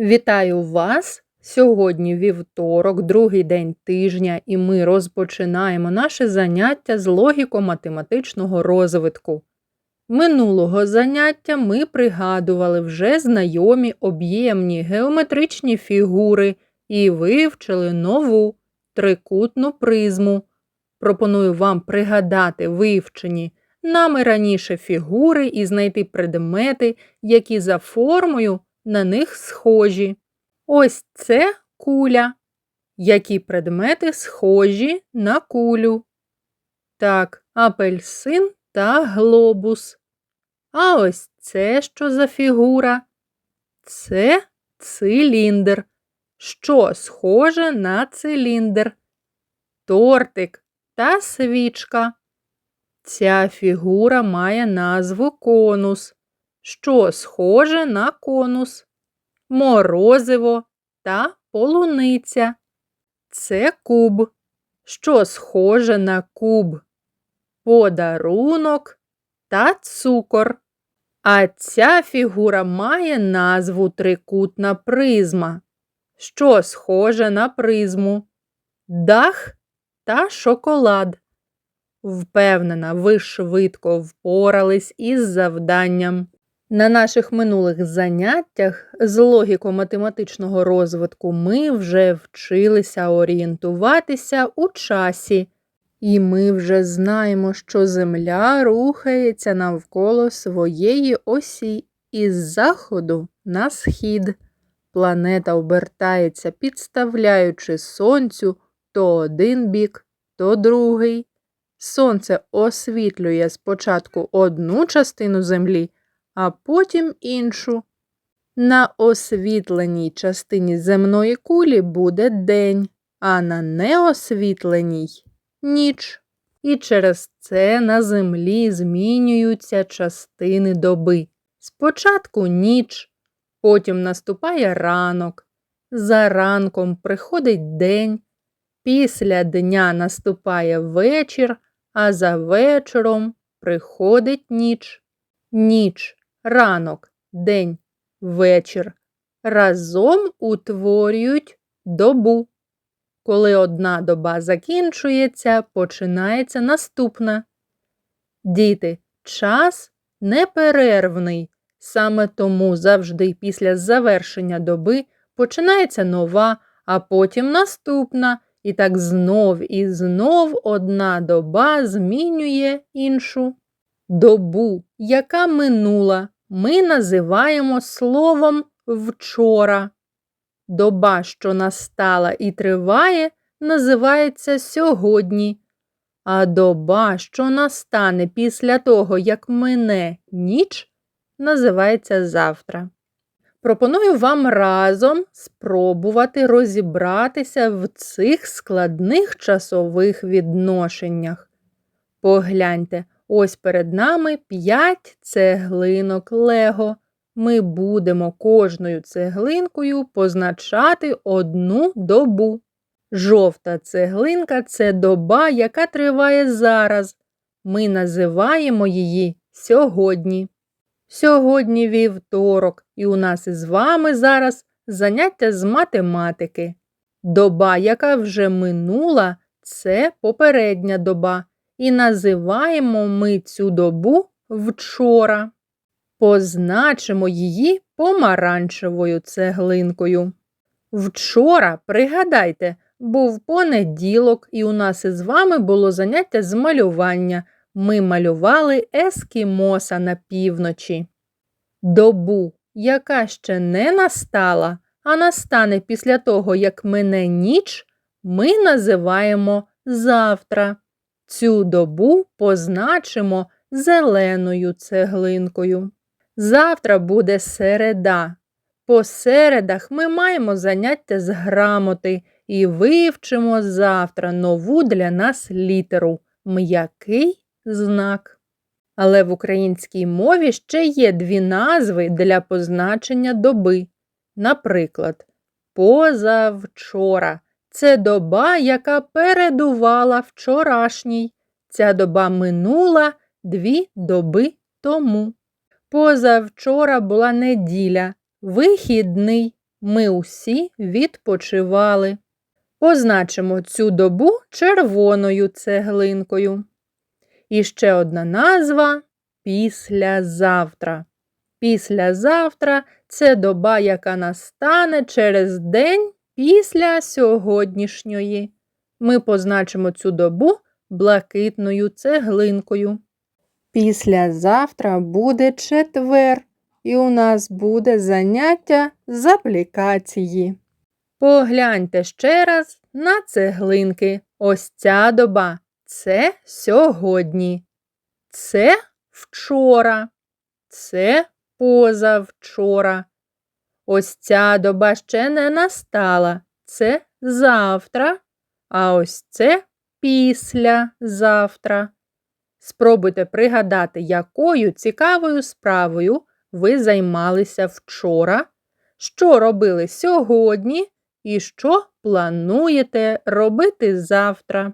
Вітаю вас! Сьогодні вівторок, другий день тижня, і ми розпочинаємо наше заняття з логіко-математичного розвитку. Минулого заняття ми пригадували вже знайомі об'ємні геометричні фігури і вивчили нову трикутну призму. Пропоную вам пригадати вивчені нами раніше фігури і знайти предмети, які за формою на них схожі. Ось це куля. Які предмети схожі на кулю? Так, апельсин та глобус. А ось це що за фігура? Це циліндр. Що схоже на циліндр? Тортик та свічка. Ця фігура має назву конус. Що схоже на конус? Морозиво та полуниця. Це куб. Що схоже на куб? Подарунок та цукор. А ця фігура має назву трикутна призма. Що схоже на призму? Дах та шоколад. Впевнена, ви швидко впорались із завданням. На наших минулих заняттях з логіко-математичного розвитку ми вже вчилися орієнтуватися у часі, і ми вже знаємо, що Земля рухається навколо своєї осі із заходу на схід. Планета обертається, підставляючи сонцю то один бік, то другий. Сонце освітлює спочатку одну частину Землі, а потім іншу. На освітленій частині земної кулі буде день, а на неосвітленій ніч. І через це на землі змінюються частини доби. Спочатку ніч, потім наступає ранок. За ранком приходить день, після дня наступає вечір, а за вечором приходить ніч. Ніч, ранок, день, вечір разом утворюють добу. Коли одна доба закінчується, починається наступна. Діти, час неперервний, саме тому завжди після завершення доби починається нова, а потім наступна, і так знов і знов одна доба змінює іншу. Добу, яка минула, ми називаємо словом вчора. Доба, що настала і триває, називається сьогодні, а доба, що настане після того, як мине ніч, називається завтра. Пропоную вам разом спробувати розібратися в цих складних часових відношеннях. Погляньте, ось перед нами 5 цеглинок Лего. Ми будемо кожною цеглинкою позначати одну добу. Жовта цеглинка це доба, яка триває зараз. Ми називаємо її сьогодні. Сьогодні вівторок, і у нас із вами зараз заняття з математики. Доба, яка вже минула, це попередня доба, і називаємо ми цю добу вчора. Позначимо її помаранчевою цеглинкою. Вчора, пригадайте, був понеділок, і у нас із вами було заняття з малювання. Ми малювали ескімоса на півночі. Добу, яка ще не настала, а настане після того, як мине ніч, ми називаємо завтра. Цю добу позначимо зеленою цеглинкою. Завтра буде середа. По середах ми маємо заняття з грамоти і вивчимо завтра нову для нас літеру м'який знак. Але в українській мові ще є дві назви для позначення доби. Наприклад, позавчора це доба, яка передувала вчорашній. Ця доба минула дві доби тому. Позавчора була неділя, вихідний. ми усі відпочивали. Позначимо цю добу червоною цеглинкою. І ще одна назва післязавтра. Післязавтра це доба, яка настане через день після сьогоднішньої. Ми позначимо цю добу блакитною цеглинкою. Післязавтра буде четвер, і у нас буде заняття з аплікації. Погляньте ще раз на цеглинки. Ось ця доба. Це сьогодні. Це вчора. Це позавчора. Ось ця доба ще не настала. Це завтра. А ось це післязавтра. Спробуйте пригадати, якою цікавою справою ви займалися вчора, що робили сьогодні і що плануєте робити завтра.